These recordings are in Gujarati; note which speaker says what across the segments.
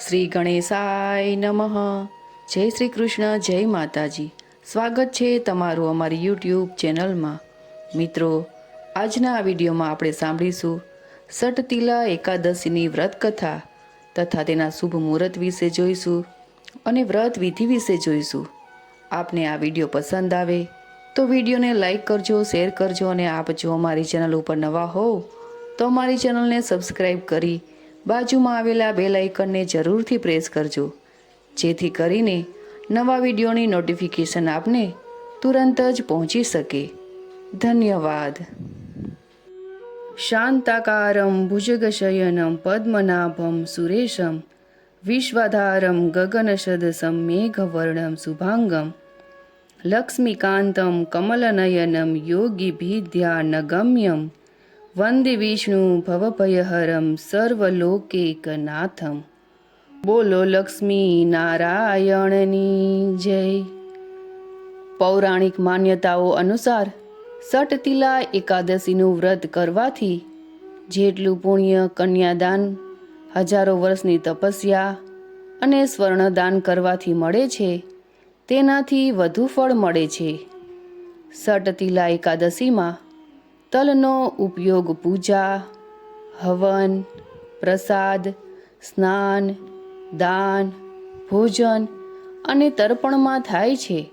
Speaker 1: શ્રી ગણેશાય નમઃ. જય શ્રી કૃષ્ણ જય માતાજી. સ્વાગત છે તમારું અમારી યુટ્યુબ ચેનલમાં. મિત્રો, આજના આ વિડીયોમાં આપણે સાંભળીશું સટતિલા એકાદશીની વ્રત કથા તથા તેના શુભ મુહૂર્ત વિશે જોઈશું અને વ્રત વિધિ વિશે જોઈશું. આપને આ વીડિયો પસંદ આવે તો વિડીયોને લાઈક કરજો, શેર કરજો અને આપ જો અમારી ચેનલ ઉપર નવા હોવ તો અમારી ચેનલને સબસ્ક્રાઈબ કરી બાજુમાં આવેલા બેલ આઇકનને જરૂરથી પ્રેસ કરજો. જેથી કરીને નવા વિડીયોની નોટિફિકેશન આપને તુરંત જ પહોંચી શકે. ધન્યવાદ. શાંતાકારમ ભુજગશયનમ પદ્મનાભમ સુરેશમ. વિશ્વાધારમ ગગનસદસમ મેઘવર્ણમ શુભાંગમ. લક્ષ્મીકાંતમ કમલનયનમ યોગીભિધ્યાનગમ્યમ વંદે વિષ્ણુ ભવભયહરમ સર્વલોકેકનાથમ. બોલો લક્ષ્મી નારાયણની જય. પૌરાણિક માન્યતાઓ અનુસાર સટતિલા એકાદશીનું વ્રત કરવાથી જેટલું પુણ્ય કન્યાદાન, હજારો વર્ષની તપસ્યા અને સ્વર્ણદાન કરવાથી મળે છે, તેનાથી વધુ ફળ મળે છે. સટતિલા એકાદશીમાં તલનો ઉપયોગ પૂજા, હવન, પ્રસાદ, સ્નાન, દાન, ભોજન અને તર્પણમાં થાય છે.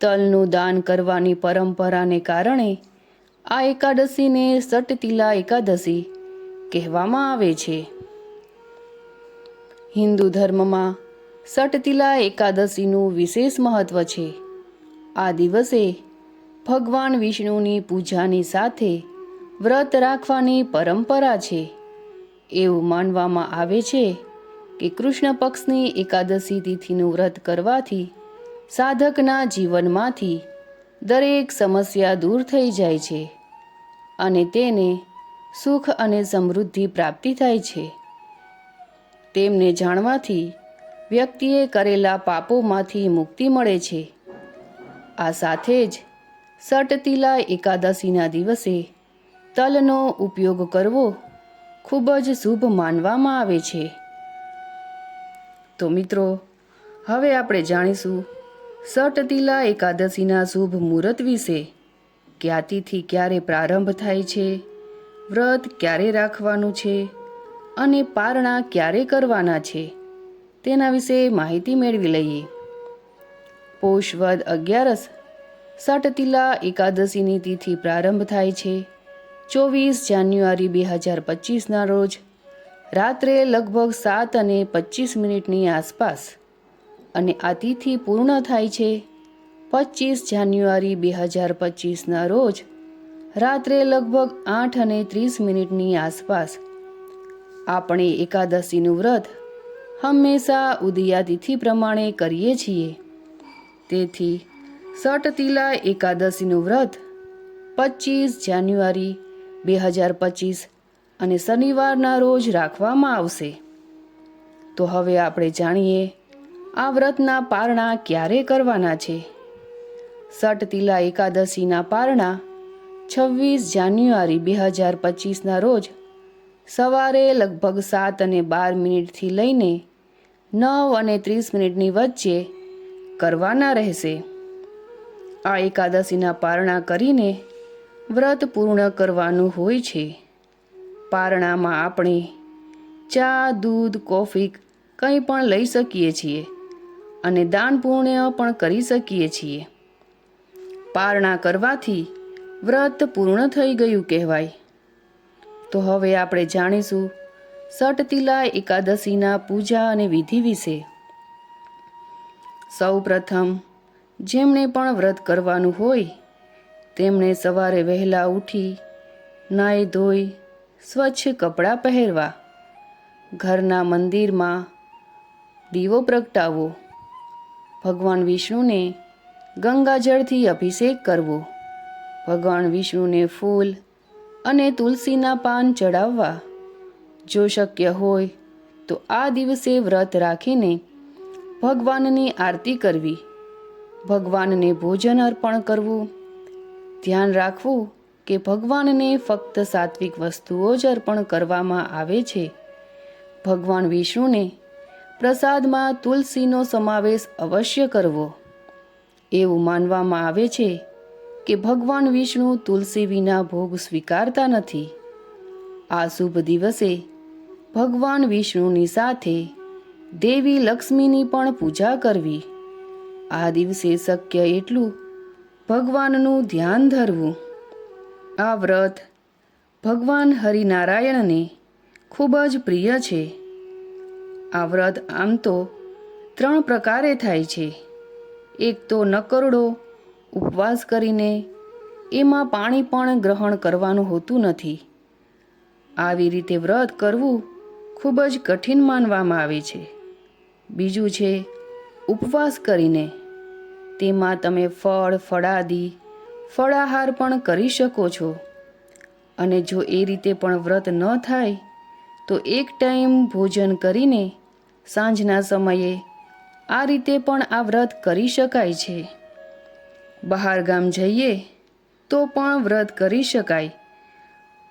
Speaker 1: તલનું દાન કરવાની પરંપરાને કારણે આ એકાદશીને સટતિલા એકાદશી કહેવામાં આવે છે. હિન્દુ ધર્મમાં સટતિલા એકાદશીનું વિશેષ મહત્વ છે. આ દિવસે ભગવાન વિષ્ણુની પૂજાની સાથે વ્રત રાખવાની પરંપરા છે. એવું માનવામાં આવે છે કે કૃષ્ણ પક્ષની એકાદશી તિથિનું વ્રત કરવાથી સાધકના જીવનમાંથી દરેક સમસ્યા દૂર થઈ જાય છે અને તેને સુખ અને સમૃદ્ધિ પ્રાપ્તિ થાય છે. તેમને જાણવાથી વ્યક્તિએ કરેલા પાપોમાંથી મુક્તિ મળે છે. આ સાથે જ સટતિલા એકાદશીના દિવસે તલનો ઉપયોગ કરવો ખૂબ જ શુભ માનવામાં આવે છે. તો મિત્રો, હવે આપણે જાણીશું સટતિલા એકાદશીના શુભ મુહૂર્ત વિશે. ક્યાંતિથી ક્યારે પ્રારંભ થાય છે? વ્રત ક્યારે રાખવાનું છે? અને પારણા ક્યારે કરવાના છે? તેના વિશે માહિતી મેળવી લઈએ. પોષવદ અગિયારસ સટતિલા એકાદશીની તિથિ પ્રારંભ થાય છે. ચોવીસ જાન્યુઆરી બે હજાર પચીસના રોજ, રાત્રે લગભગ સાત અને પચીસ મિનિટની આસપાસ, અને આ તિથિ પૂર્ણ થાય છે. પચીસ જાન્યુઆરી બે હજાર પચીસના રોજ, રાત્રે લગભગ આઠ અને ત્રીસ મિનિટની આસપાસ, આપણે એકાદશીનું વ્રત હંમેશા ઉદયા તિથિ પ્રમાણે કરીએ છીએ. તેથી સટતિલા એકાદશીનું વ્રત પચીસ જાન્યુઆરી બે હજાર પચીસ અને શનિવારના રોજ રાખવામાં આવશે. તો હવે આપણે જાણીએ આ વ્રતના પારણા ક્યારે કરવાના છે. સટતિલા એકાદશીના પારણા છવ્વીસ જાન્યુઆરી બે હજાર પચીસના રોજ સવારે લગભગ સાત અને બાર મિનિટથી લઈને નવ અને ત્રીસ મિનિટની વચ્ચે કરવાના રહેશે. આ એકાદશીના પારણા કરીને વ્રત પૂર્ણ કરવાનું હોય છે. પારણામાં આપણે ચા, દૂધ, કોફી કંઈ પણ લઈ શકીએ છીએ અને દાન પુણ્ય પણ કરી શકીએ છીએ. પારણા કરવાથી વ્રત પૂર્ણ થઈ ગયું કહેવાય. તો હવે આપણે જાણીશું સટતિલા એકાદશીના પૂજા અને વિધિ વિશે. સૌ પ્રથમ જેમણે પણ વ્રત કરવાનું હોય, તેમણે સવારે વહેલા ઉઠી નાહી ધોઈ સ્વચ્છ કપડાં પહેરવા, ઘરના મંદિરમાં દીવો પ્રગટાવવો, ભગવાન વિષ્ણુને ગંગાજળથી અભિષેક કરવો, ભગવાન વિષ્ણુને ફૂલ અને તુલસીના પાન ચડાવવા. જો શક્ય હોય, તો આ દિવસે વ્રત રાખીને ભગવાનની આરતી કરવી. ભગવાનને ભોજન અર્પણ કરવું. ધ્યાન રાખવું કે ભગવાનને ફક્ત સાત્વિક વસ્તુઓ જ અર્પણ કરવામાં આવે છે. ભગવાન વિષ્ણુને પ્રસાદમાં તુલસીનો સમાવેશ અવશ્ય કરવો. એવું માનવામાં આવે છે કે ભગવાન વિષ્ણુ તુલસી વિના ભોગ સ્વીકારતા નથી. આ શુભ દિવસે ભગવાન વિષ્ણુની સાથે દેવી લક્ષ્મીની પણ પૂજા કરવી. આ દિવસે શક્ય એટલું ભગવાનનું ધ્યાન ધરવું. આ વ્રત ભગવાન હરિનારાયણને ખૂબ જ પ્રિય છે. આ વ્રત આમ તો ત્રણ પ્રકારે થાય છે. એક તો નકરડો ઉપવાસ કરીને એમાં પાણી પણ ગ્રહણ કરવાનું હોતું નથી. આવી રીતે વ્રત કરવું ખૂબ જ કઠિન માનવામાં આવે છે. બીજું છે ઉપવાસ કરીને તેમાં તમે ફળ, ફળાદી, ફળાહાર પણ કરી શકો છો. અને જો એ રીતે પણ વ્રત ન થાય, તો એક ટાઈમ ભોજન કરીને સાંજના સમયે આ રીતે પણ આ વ્રત કરી શકાય છે. બહાર ગામ જઈએ તો પણ વ્રત કરી શકાય.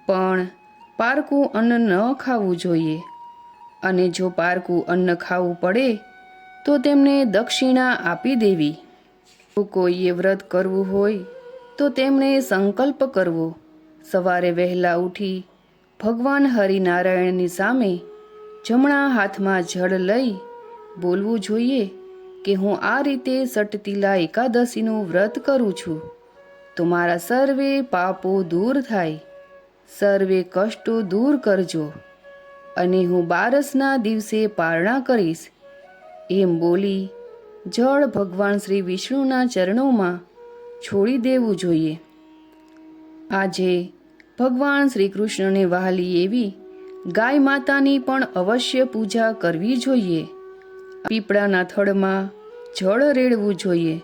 Speaker 1: પણ પારકું અન્ન ન ખાવું જોઈએ. અને જો પારકું અન્ન ખાવું પડે તો તેમને દક્ષિણા આપી દેવી. કોઈએ વ્રત કરવું હોય, તો તેમણે સંકલ્પ કરવો. સવારે વહેલા ઉઠી ભગવાન હરિનારાયણની સામે જમણા હાથમાં જળ લઈ બોલવું જોઈએ કે હું આ રીતે સટતીલા એકાદશીનું વ્રત કરું છું. તો મારા સર્વે પાપો દૂર થાય. સર્વે કષ્ટો દૂર કરજો. અને હું બારસના દિવસે પારણા કરીશ. એમ બોલી, જળ ભગવાન શ્રી વિષ્ણુના ચરણોમાં છોડી દેવું જોઈએ. આજે ભગવાન શ્રી કૃષ્ણને વહાલી એવી ગાય માતાની પણ અવશ્ય પૂજા કરવી જોઈએ. પીપળાના થડમાં જળ રેડવું જોઈએ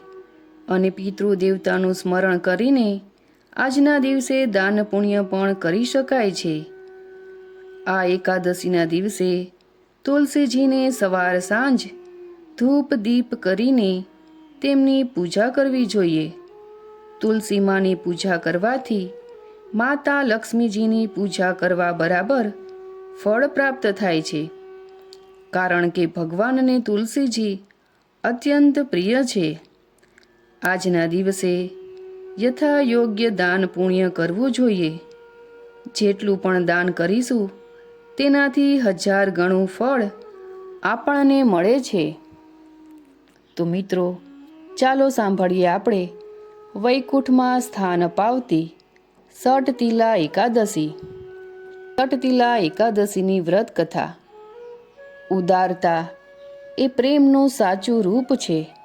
Speaker 1: અને પિતૃ દેવતાનું સ્મરણ કરીને આજના દિવસે દાન પુણ્ય પણ કરી શકાય છે. આ એકાદશીના દિવસે તુલસીજીને સવાર સાંજ ધૂપ દીપ કરીને તેમની પૂજા કરવી જોઈએ. તુલસી માની પૂજા કરવાથી માતા લક્ષ્મીજીની પૂજા કરવા બરાબર ફળ પ્રાપ્ત થાય છે. કારણ કે ભગવાનને તુલસીજી અત્યંત પ્રિય છે. આજના દિવસે યથા યોગ્ય દાન પુણ્ય કરવું જોઈએ. જેટલું પણ દાન કરીશું, તેનાથી હજાર ગણું ફળ આપણને મળે છે. તો મિત્રો, ચાલો સાંભળીએ આપણે વૈકુંઠમાં સ્થાન પાવતી સટતિલા એકાદશી. સટતિલા એકાદશીની વ્રત કથા ઉદારતા એ પ્રેમનું સાચું રૂપ છે.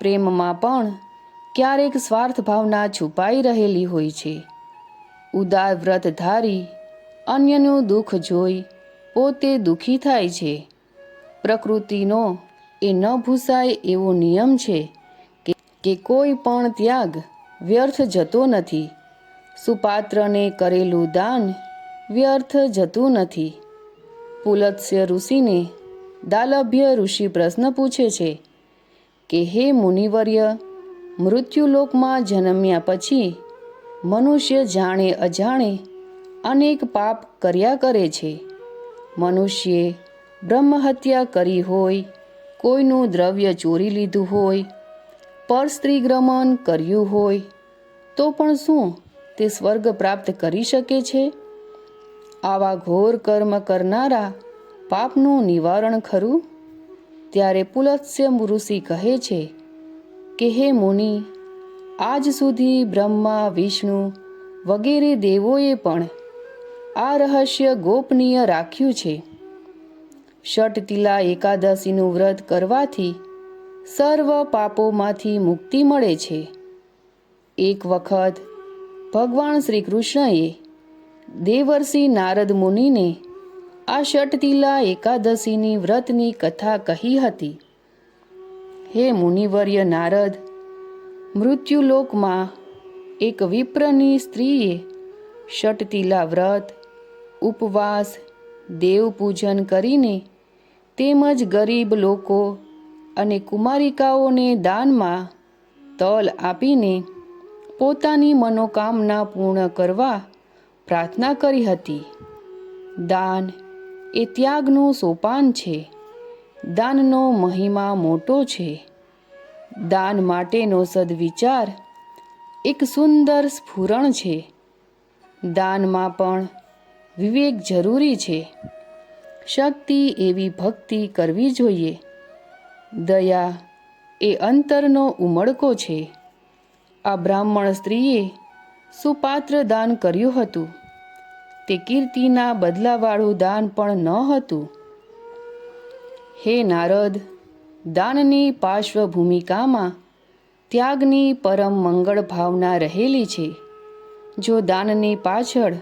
Speaker 1: પ્રેમમાં પણ ક્યારેક સ્વાર્થ ભાવના છુપાઈ રહેલી હોય છે. ઉદાર વ્રત ધારી અન્યનું દુઃખ જોઈ પોતે દુઃખી થાય છે. પ્રકૃતિનો એ ન ભૂસાય એવો નિયમ છે કે કોઈ પણ ત્યાગ વ્યર્થ જતો નથી. સુપાત્રને કરેલું દાન વ્યર્થ જતું નથી. પુલત્સ્ય ઋષિને દાલભ્ય ઋષિ પ્રશ્ન પૂછે છે કે, હે મુનિવર્ય, મૃત્યુલોકમાં જન્મ્યા પછી મનુષ્ય જાણે અજાણે અનેક પાપ કર્યા કરે છે. મનુષ્યે બ્રહ્મહત્યા કરી હોય કોઈનું દ્રવ્ય ચોરી લીધું હોય, પર સ્ત્રીગ્રમણ કર્યું હોય, તો પણ શું તે સ્વર્ગ પ્રાપ્ત કરી શકે છે? આવા ઘોર કર્મ કરનારા પાપનું નિવારણ ખરું? ત્યારે પુલત્સ્ય ઋષિ કહે છે કે, હે મુનિ, આજ સુધી બ્રહ્મા, વિષ્ણુ વગેરે દેવોએ પણ આ રહસ્ય ગોપનીય રાખ્યું છે. ષટતિલા એકાદશીનું વ્રત કરવાથી સર્વ પાપોમાંથી મુક્તિ મળે છે. એક વખત ભગવાન શ્રી કૃષ્ણએ દેવર્ષિ નારદ મુનિને આ ષટતિલા એકાદશીની વ્રતની કથા કહી હતી. હે મુનિવર્ય નારદ, મૃત્યુલોકમાં એક વિપ્રની સ્ત્રીએ ષટતિલા વ્રત, ઉપવાસ, દેવપૂજન કરીને તેમજ ગરીબ લોકો અને કુમારિકાઓને દાનમાં તલ આપીને પોતાની મનોકામના પૂર્ણ કરવા પ્રાર્થના કરી હતી. દાન એ ત્યાગનું સોપાન છે. દાનનો મહિમા મોટો છે. દાન માટેનો સદવિચાર એક સુંદર સ્ફુરણ છે. દાનમાં પણ વિવેક જરૂરી છે. શક્તિ એવી ભક્તિ કરવી જોઈએ. દયા એ અંતરનો ઉમળકો છે. આ બ્રાહ્મણ સ્ત્રીએ સુપાત્ર દાન કર્યું હતું. તે કીર્તિના બદલાવાળું દાન પણ ન હતું. હે નારદ, દાનની પાર્શ્વભૂમિકામાં ત્યાગની પરમ મંગળ ભાવના રહેલી છે. જો દાનની પાછળ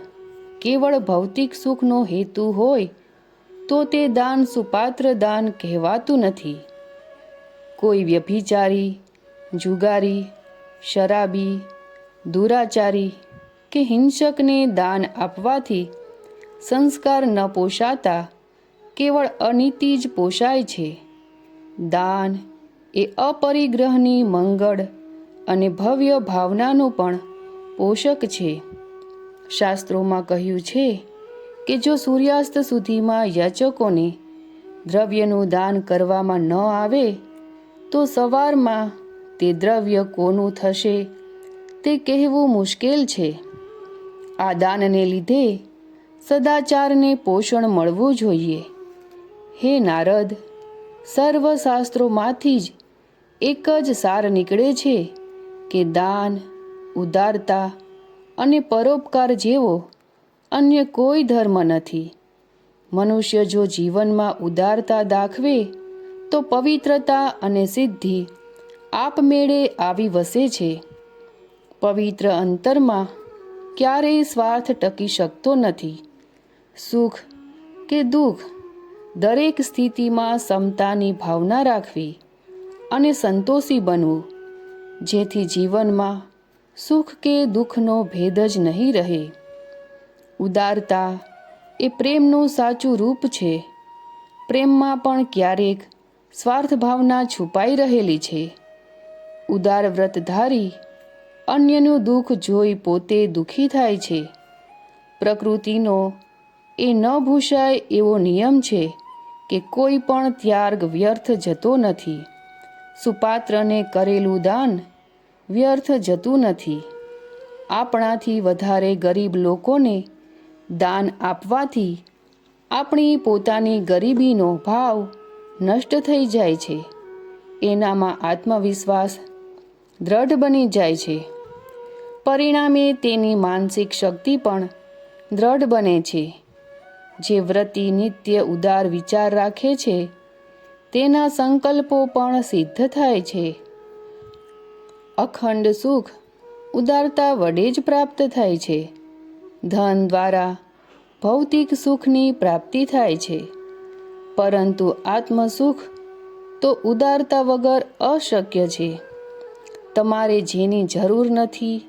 Speaker 1: કેવળ ભૌતિક સુખનો હેતુ હોય તો તે દાન સુપાત્ર દાન કહેવાતું નથી. કોઈ વ્યભિચારી, જુગારી, શરાબી, દુરાચારી કે હિંસકને દાન આપવાથી સંસ્કાર ન પોષાતા કેવળ અનીતિ જ પોષાય છે. દાન એ અપરિગ્રહની મંગળ અને ભવ્ય ભાવનાનું પણ પોષક છે. શાસ્ત્રોમાં કહ્યું છે કે જો સૂર્યાસ્ત સુધીમાં યાચકોને દ્રવ્યનું દાન કરવામાં ન આવે, તો સવારમાં તે દ્રવ્ય કોનું થશે તે કહેવું મુશ્કેલ છે. આ દાનને લીધે સદાચારને પોષણ મળવું જોઈએ. હે નારદ સર્વ શાસ્ત્રોમાંથી જ એક જ સાર નીકળે છે કે દાન, ઉદારતા અને પરોપકાર જેવો અન્ય કોઈ ધર્મ નથી. મનુષ્ય જો જીવનમાં ઉદારતા દાખવે, તો પવિત્રતા અને સિદ્ધિ આપમેળે આવી વસે છે. પવિત્ર અંતરમાં ક્યારેય સ્વાર્થ ટકી શકતો નથી. સુખ કે દુઃખ દરેક સ્થિતિમાં સમતાની ભાવના રાખવી અને સંતોષી બનવું, જેથી જીવનમાં સુખ કે દુઃખનો ભેદ જ નહીં રહે. ઉદારતા એ પ્રેમનું સાચું રૂપ છે. પ્રેમમાં પણ ક્યારેક સ્વાર્થ ભાવના છુપાઈ રહેલી છે. ઉદાર વ્રતધારી અન્યનું દુઃખ જોઈ પોતે દુઃખી થાય છે. પ્રકૃતિનો એ ન ભૂષાય એવો નિયમ છે કે કોઈ પણ ત્યાગ વ્યર્થ જતો નથી. સુપાત્રને કરેલું દાન વ્યર્થ જતું નથી. આપણાથી વધારે ગરીબ લોકોને દાન આપવાથી આપણી પોતાની ગરીબીનો ભાવ નષ્ટ થઈ જાય છે. એનામાં આત્મવિશ્વાસ દ્રઢ બની જાય છે. પરિણામે તેની માનસિક શક્તિ પણ દ્રઢ બને છે. જે વ્રતિ નિત્ય ઉદાર વિચાર રાખે છે, તેના સંકલ્પો પણ સિદ્ધ થાય છે. અખંડ સુખ ઉદારતા વડે જ પ્રાપ્ત થાય છે. ધન દ્વારા ભૌતિક સુખની પ્રાપ્તિ થાય છે. પરંતુ આત્મસુખ તો ઉદારતા વગર અશક્ય છે. તમારે જેની જરૂર નથી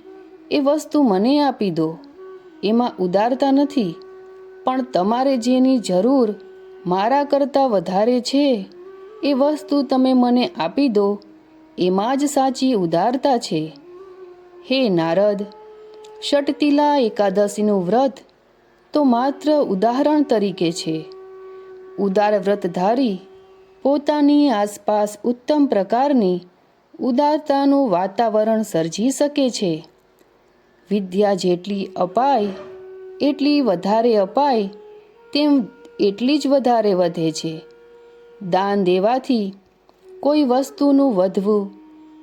Speaker 1: એ વસ્તુ મને આપી દો. એમાં ઉદારતા નથી, પણ તમારે જેની જરૂર મારા કરતાં વધારે છે એ વસ્તુ તમે મને આપી દો, એમાં જ સાચી ઉદારતા છે. હે નારદ ષટતિલા એકાદશીનું વ્રત તો માત્ર ઉદાહરણ તરીકે છે. ઉદાર વ્રતધારી પોતાની આસપાસ ઉત્તમ પ્રકારની ઉદારતાનું વાતાવરણ સર્જી શકે છે. વિદ્યા જેટલી અપાય, એટલી વધારે અપાય, તેમ એટલી જ વધારે વધે છે. દાન દેવાથી કોઈ વસ્તુનું વધવું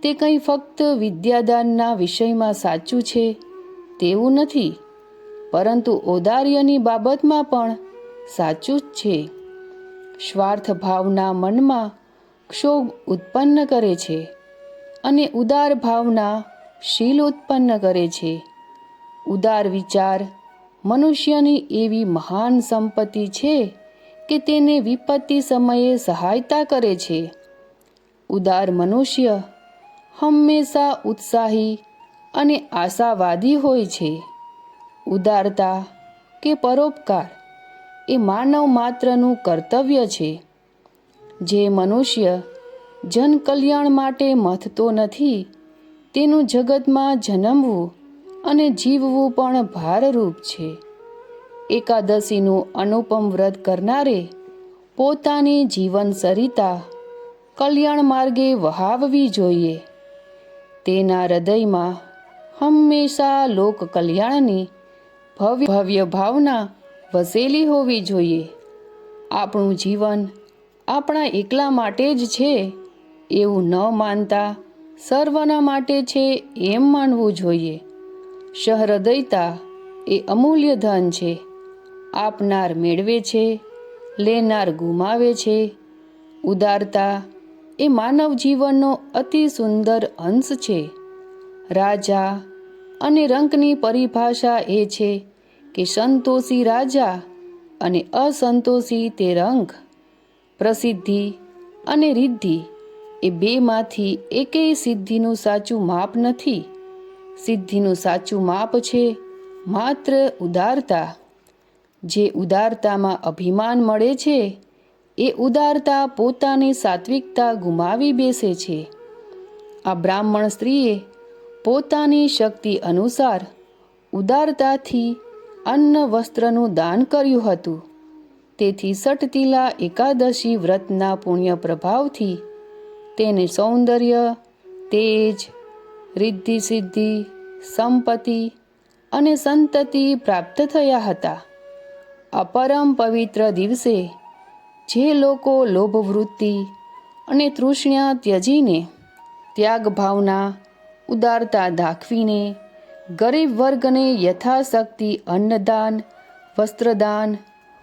Speaker 1: તે કંઈ ફક્ત વિદ્યાદાનના વિષયમાં સાચું છે તેવું નથી. પરંતુ ઔદાર્યની બાબતમાં પણ સાચું જ છે. સ્વાર્થ ભાવના મનમાં ક્ષોભ ઉત્પન્ન કરે છે અને ઉદાર ભાવના શીલ ઉત્પન્ન કરે છે. ઉદાર વિચાર મનુષ્યની એવી મહાન સંપત્તિ છે કે તેને વિપત્તિ સમયે સહાયતા કરે છે. ઉદાર મનુષ્ય હંમેશા ઉત્સાહી અને આશાવાદી હોય છે. ઉદારતા કે પરોપકાર એ માનવ માત્રનું કર્તવ્ય છે. જે મનુષ્ય જન કલ્યાણ માટે મથતો નથી, તેનું જગતમાં જન્મવું અને જીવવું પણ ભારરૂપ છે. એકાદશીનું અનુપમ વ્રત કરનારે પોતાની જીવન સરિતા કલ્યાણ માર્ગે વહાવવી જોઈએ. તેના હૃદયમાં હંમેશા લોક કલ્યાણની ભવ્ય ભવ્ય ભાવના વસેલી હોવી જોઈએ. આપણું જીવન આપણા એકલા માટે જ છે એવું ન માનતા સર્વના માટે છે એમ માનવું જોઈએ. સહૃદયતા એ અમૂલ્ય ધન છે. આપનાર મેળવે છે, લેનાર ગુમાવે છે. ઉદારતા એ માનવ જીવનનો અતિ સુંદર અંશ છે. રાજા અને રંકની પરિભાષા એ છે કે સંતોષી રાજા અને અસંતોષી તે રંગ પ્રસિદ્ધિ અને રિદ્ધિ એ બેમાંથી એકેય સિદ્ધિનું સાચું માપ નથી. સિદ્ધિનું સાચું માપ છે માત્ર ઉદારતા. જે ઉદારતામાં અભિમાન મળે છે, એ ઉદારતા પોતાની સાત્વિકતા ગુમાવી બેસે છે. આ બ્રાહ્મણ સ્ત્રીએ પોતાની શક્તિ અનુસાર ઉદારતાથી અન્ન વસ્ત્રનું દાન કર્યું હતું. તેથી સટતીલા એકાદશી વ્રતના પુણ્ય પ્રભાવથી તેને સૌંદર્ય, તેજ રિદ્ધિ સિદ્ધિ સંપત્તિ અને સંતતિ પ્રાપ્ત થયા હતા. અપરમ પવિત્ર દિવસે જે લોકો લોભવૃત્તિ અને તૃષ્ણા ત્યજીને ત્યાગ ભાવના ઉદારતા દાખવીને ગરીબ વર્ગને યથાશક્તિ અન્નદાન, વસ્ત્રદાન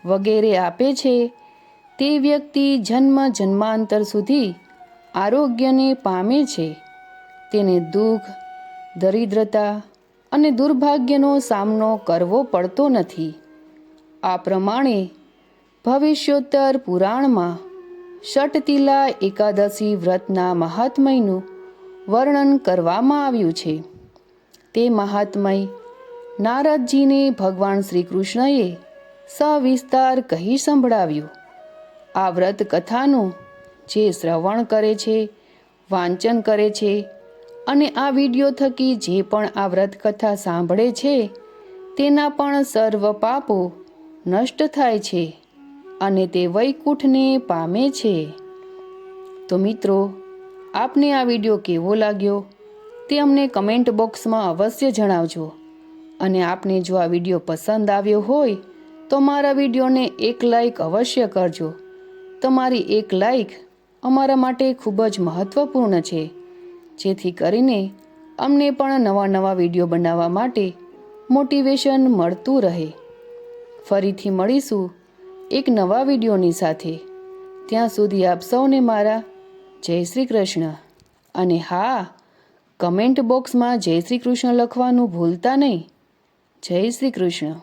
Speaker 1: વગેરે આપે છે, તે વ્યક્તિ જન્મ જન્માંતર સુધી આરોગ્યને પામે છે. તેને દુઃખ, દરિદ્રતા અને દુર્ભાગ્યનો સામનો કરવો પડતો નથી. આ પ્રમાણે ભવિષ્યોત્તર પુરાણમાં ષટતિલા એકાદશી વ્રતના મહાત્મયનું વર્ણન કરવામાં આવ્યું છે. તે મહાત્મય. નારદજીને ભગવાન શ્રી કૃષ્ણએ સવિસ્તાર કહી સંભળાવ્યું. આ વ્રત કથાનું જે શ્રવણ કરે છે, વાંચન કરે છે અને આ વીડિયો થકી જે પણ આ વ્રત કથા સાંભળે છે, તેના પણ સર્વ પાપો નષ્ટ થાય છે અને તે વૈકુંઠને પામે છે. તો મિત્રો, આપને આ વીડિયો કેવો લાગ્યો? તે અમને કમેન્ટ બોક્સમાં અવશ્ય જણાવજો. અને આપને જો આ વીડિયો પસંદ આવ્યો હોય, તો મારા વિડીયોને એક લાઈક અવશ્ય કરજો. તમારી એક લાઈક અમારા માટે ખૂબ જ મહત્વપૂર્ણ છે. જેથી કરીને અમને પણ નવા નવા વીડિયો બનાવવા માટે મોટિવેશન મળતું રહે. ફરીથી મળીશું એક નવા વિડીયોની સાથે. ત્યાં સુધી આપ સૌને મારા જય શ્રી કૃષ્ણ. અને હા કમેન્ટ બોક્સમાં જય શ્રી કૃષ્ણ લખવાનું ભૂલતા નહીં. જય શ્રી કૃષ્ણ.